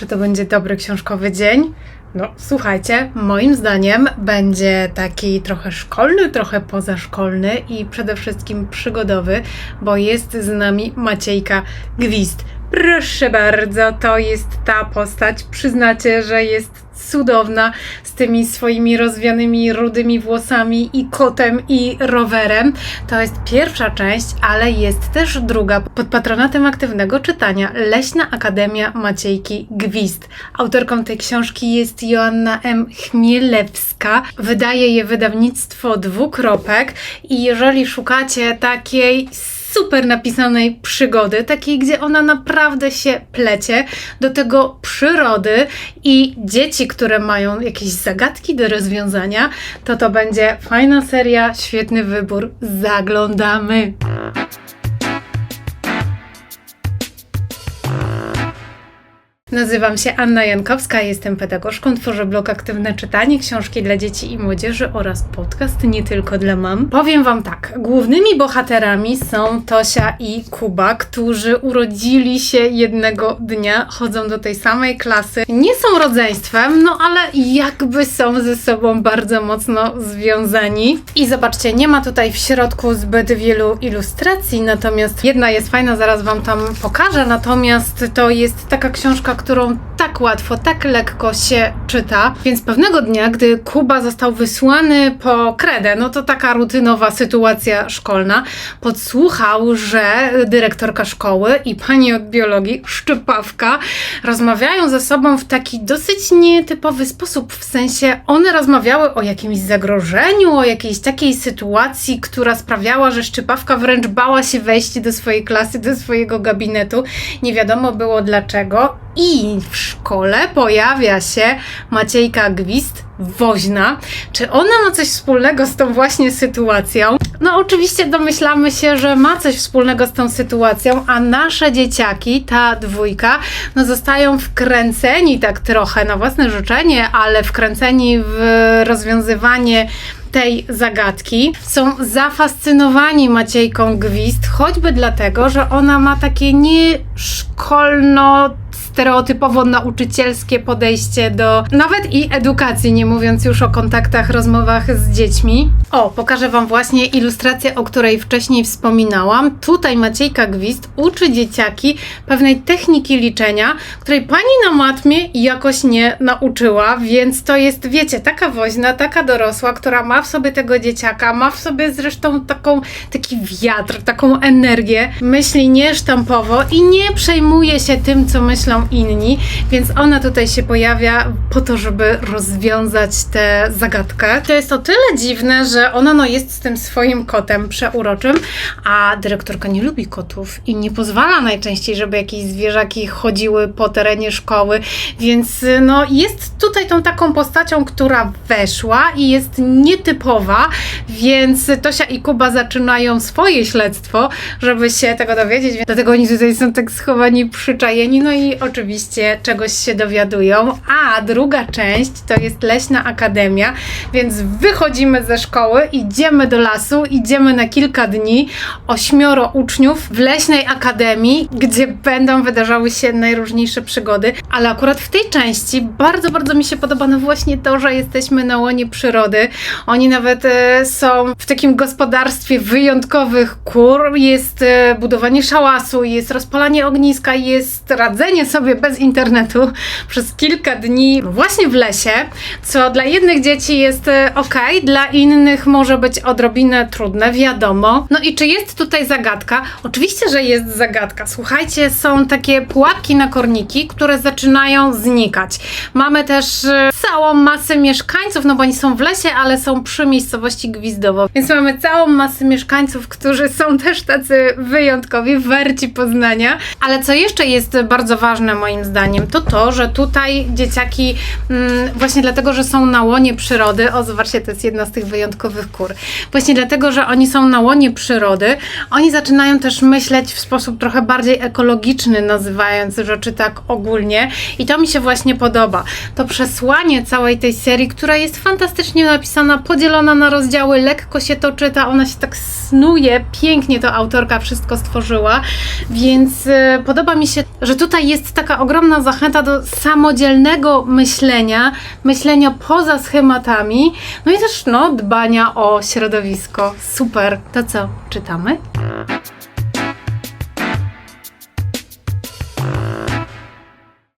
Czy to będzie dobry książkowy dzień? No, słuchajcie, moim zdaniem będzie taki trochę szkolny, trochę pozaszkolny i przede wszystkim przygodowy, bo jest z nami Maciejka Gwizd. Proszę bardzo, to jest ta postać. Przyznacie, że jest cudowna z tymi swoimi rozwianymi rudymi włosami i kotem i rowerem. To jest pierwsza część, ale jest też druga pod patronatem aktywnego czytania Leśna Akademia Maciejki Gwizd. Autorką tej książki jest Joanna M. Chmielewska. Wydaje je wydawnictwo Dwukropek i jeżeli szukacie takiej super napisanej przygody, takiej, gdzie ona naprawdę się plecie do tego przyrody i dzieci, które mają jakieś zagadki do rozwiązania, to to będzie fajna seria, świetny wybór. Zaglądamy. Nazywam się Anna Jankowska, jestem pedagogzką, tworzę blog Aktywne Czytanie, książki dla dzieci i młodzieży oraz podcast nie tylko dla mam. Powiem Wam tak, głównymi bohaterami są Tosia i Kuba, którzy urodzili się jednego dnia, chodzą do tej samej klasy, nie są rodzeństwem, no ale jakby są ze sobą bardzo mocno związani. I zobaczcie, nie ma tutaj w środku zbyt wielu ilustracji, natomiast jedna jest fajna, zaraz Wam tam pokażę, natomiast to jest taka książka, którą tak łatwo, tak lekko się czyta. Więc pewnego dnia, gdy Kuba został wysłany po kredę, no to taka rutynowa sytuacja szkolna, podsłuchał, że dyrektorka szkoły i pani od biologii, Szczypawka, rozmawiają ze sobą w taki dosyć nietypowy sposób. W sensie one rozmawiały o jakimś zagrożeniu, o jakiejś takiej sytuacji, która sprawiała, że Szczypawka wręcz bała się wejść do swojej klasy, do swojego gabinetu. Nie wiadomo było dlaczego. I szkole pojawia się Maciejka Gwizd, woźna. Czy ona ma coś wspólnego z tą właśnie sytuacją? No oczywiście domyślamy się, że ma coś wspólnego z tą sytuacją, a nasze dzieciaki, ta dwójka, no zostają wkręceni tak trochę na własne życzenie, ale wkręceni w rozwiązywanie tej zagadki. Są zafascynowani Maciejką Gwizd, choćby dlatego, że ona ma takie nieszkolno stereotypowo nauczycielskie podejście do nawet i edukacji, nie mówiąc już o kontaktach, rozmowach z dziećmi. O, pokażę Wam właśnie ilustrację, o której wcześniej wspominałam. Tutaj Maciejka Gwizd uczy dzieciaki pewnej techniki liczenia, której pani na matmie jakoś nie nauczyła, więc to jest, wiecie, taka woźna, taka dorosła, która ma w sobie tego dzieciaka, ma w sobie zresztą taką, taki wiatr, taką energię, myśli niesztampowo i nie przejmuje się tym, co myślą inni, więc ona tutaj się pojawia po to, żeby rozwiązać tę zagadkę. To jest o tyle dziwne, że ona no jest z tym swoim kotem przeuroczym, a dyrektorka nie lubi kotów i nie pozwala najczęściej, żeby jakieś zwierzaki chodziły po terenie szkoły, więc no jest tutaj tą taką postacią, która weszła i jest nietypowa, więc Tosia i Kuba zaczynają swoje śledztwo, żeby się tego dowiedzieć, dlatego oni tutaj są tak schowani, przyczajeni, no i oczywiście czegoś się dowiadują. A druga część to jest Leśna Akademia, więc wychodzimy ze szkoły, idziemy do lasu, idziemy na kilka dni, ośmioro uczniów w Leśnej Akademii, gdzie będą wydarzały się najróżniejsze przygody, ale akurat w tej części bardzo, bardzo mi się podoba no właśnie to, że jesteśmy na łonie przyrody. Oni nawet e, są w takim gospodarstwie wyjątkowych kur, jest e, budowanie szałasu, jest rozpalanie ogniska, jest radzenie sobie bez internetu przez kilka dni właśnie w lesie, co dla jednych dzieci jest e, ok, dla innych może być odrobinę trudne, wiadomo. No i czy jest tutaj zagadka? Oczywiście, że jest zagadka. Słuchajcie, są takie pułapki na korniki, które zaczynają znikać. Mamy też e, całą masę mieszkańców, no bo oni są w lesie, ale są przy miejscowości Gwizdowo. Więc mamy całą masę mieszkańców, którzy są też tacy wyjątkowi, werci Poznania. Ale co jeszcze jest bardzo ważne moim zdaniem, to to, że tutaj dzieciaki mm, właśnie dlatego, że są na łonie przyrody, o zobaczcie, to jest jedna z tych wyjątkowych kur. Właśnie dlatego, że oni są na łonie przyrody, oni zaczynają też myśleć w sposób trochę bardziej ekologiczny, nazywając rzeczy tak ogólnie i to mi się właśnie podoba. To przesłanie zakończenie całej tej serii, która jest fantastycznie napisana, podzielona na rozdziały, lekko się to czyta, ona się tak snuje, pięknie to autorka wszystko stworzyła, więc e, podoba mi się, że tutaj jest taka ogromna zachęta do samodzielnego myślenia, myślenia poza schematami, no i też no, dbania o środowisko. Super. To co, czytamy?